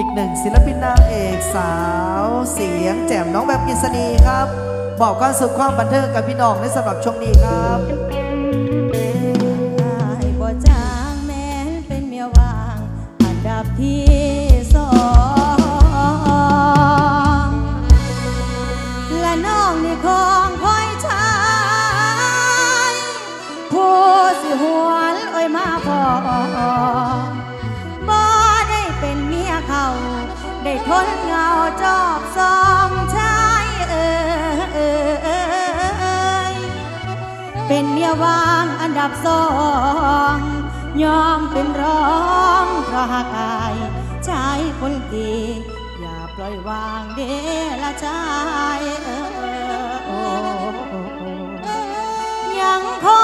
อีกหนึ่งศิลปินนางเอกสาวเสียงแจ่มน้องแบบกิษณีครับ บอกความสุขความบันเทิงกับพี่น้องในสำหรับช่วงนี้ครับอัอ เขา ได้ทนเงาจอบสองชายเออเป็นเมียวางอันดับสองยอมเป็นร้องเพราะหากายชายคนดีอย่าปล่อยวางเดละชายเออยังคง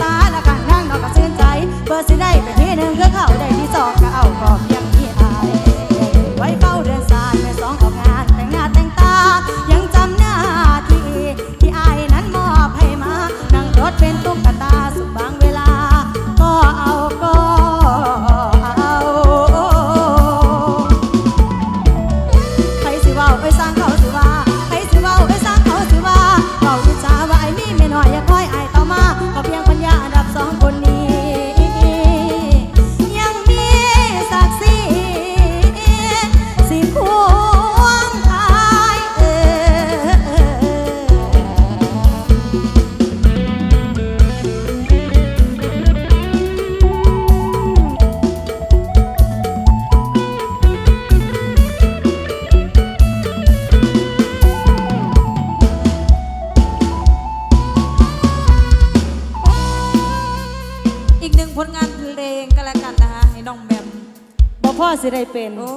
ตาแล้วกันนั่งนอนก็ชื่นใจเบอร์สิได้เป็นที่หนึ่งก็เข้าได้ที่สองก็เอาก่อน హాజరైపోయాను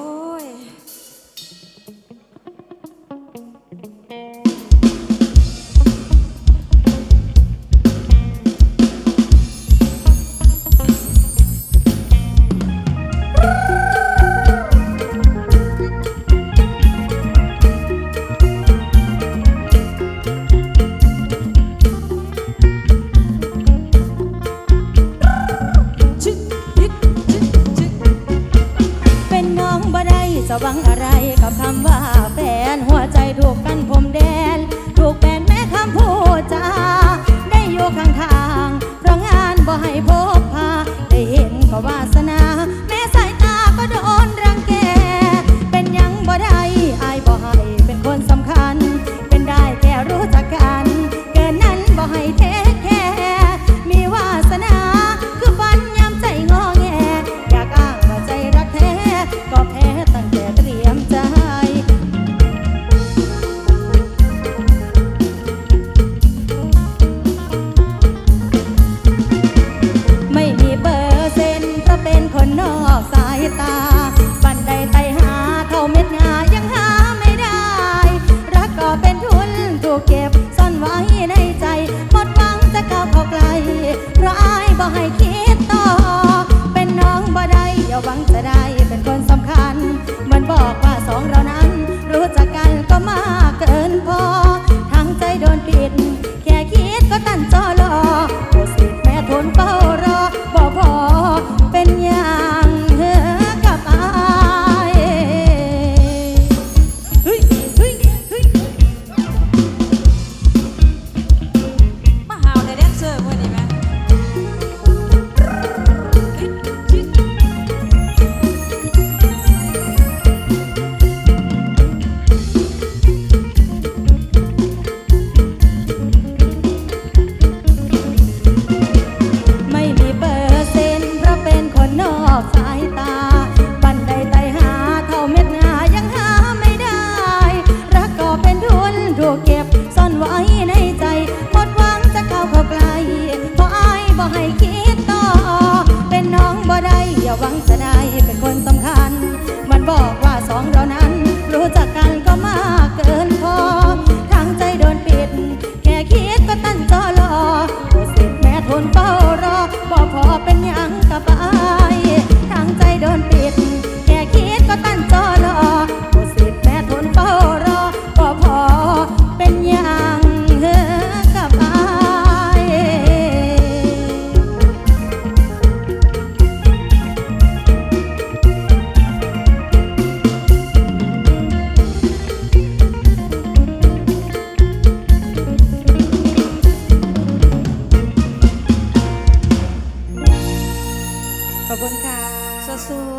ขอบคุณค่ะส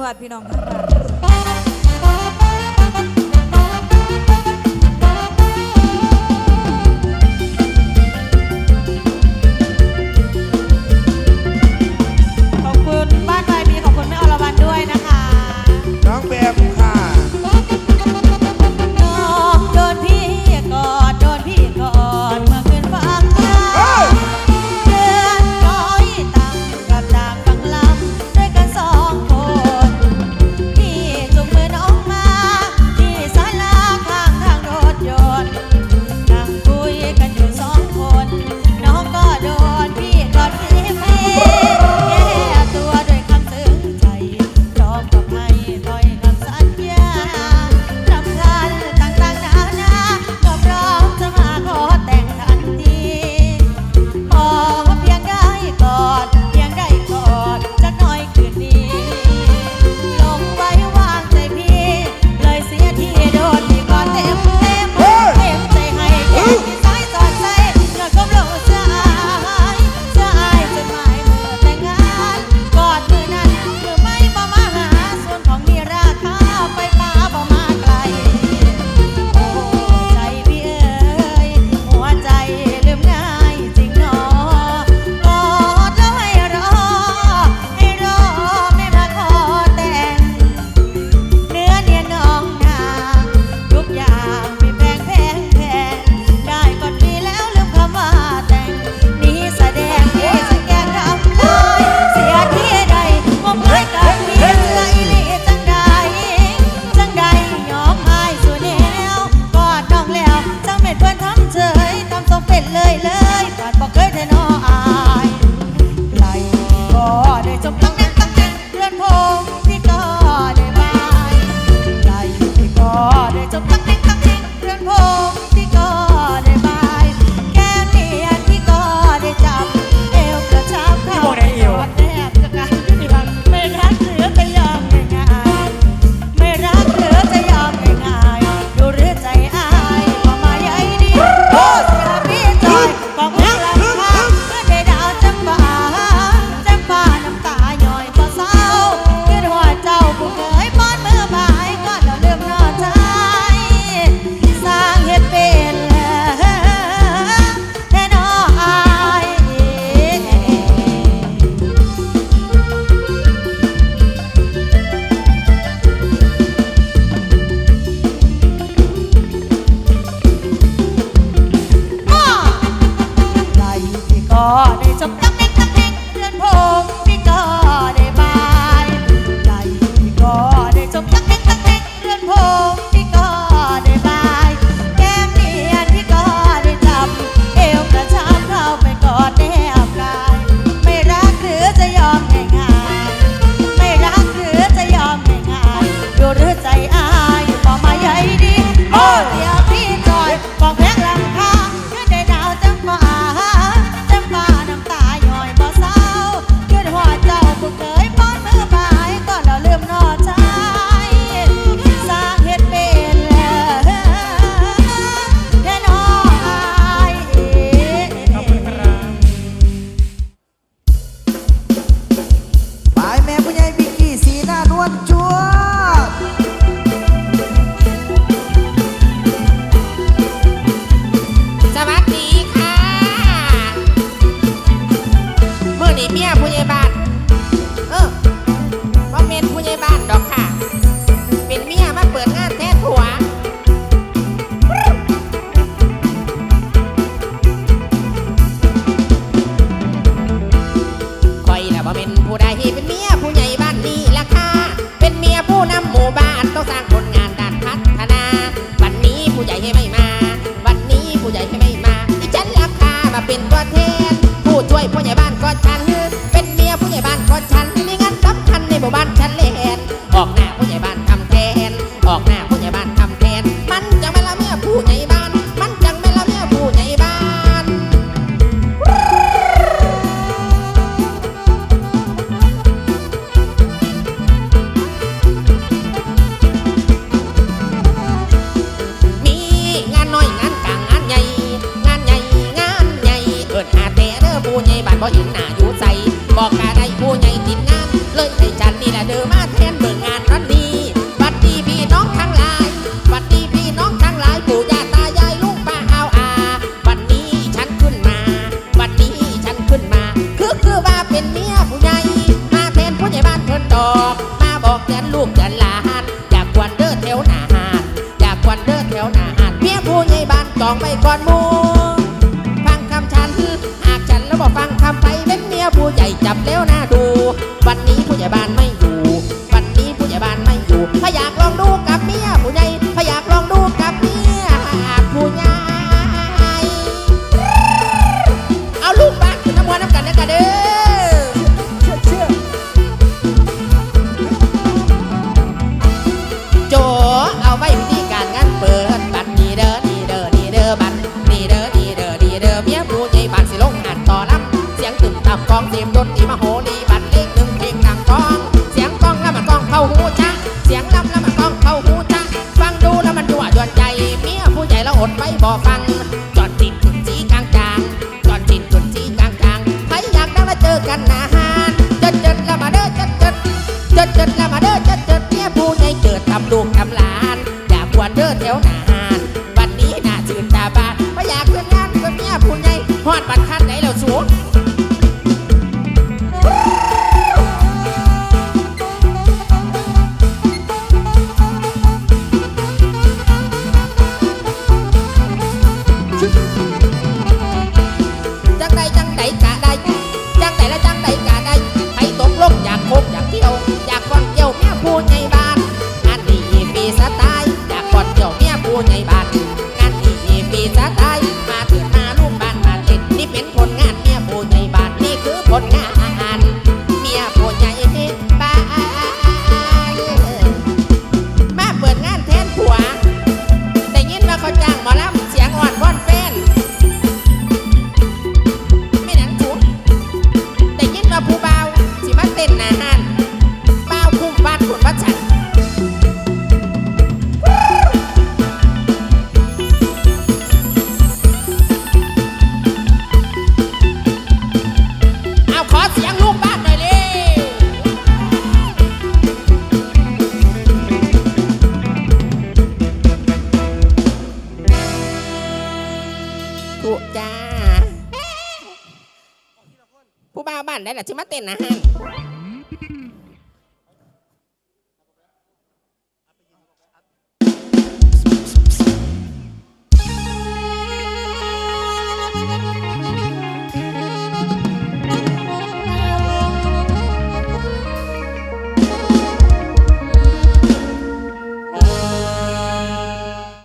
วัสดีพี่น้องทั้งหลาย I'm nah. ุจ้า ผู้บ่าวบ้านได้หรอชิมาเต้นนะฮะ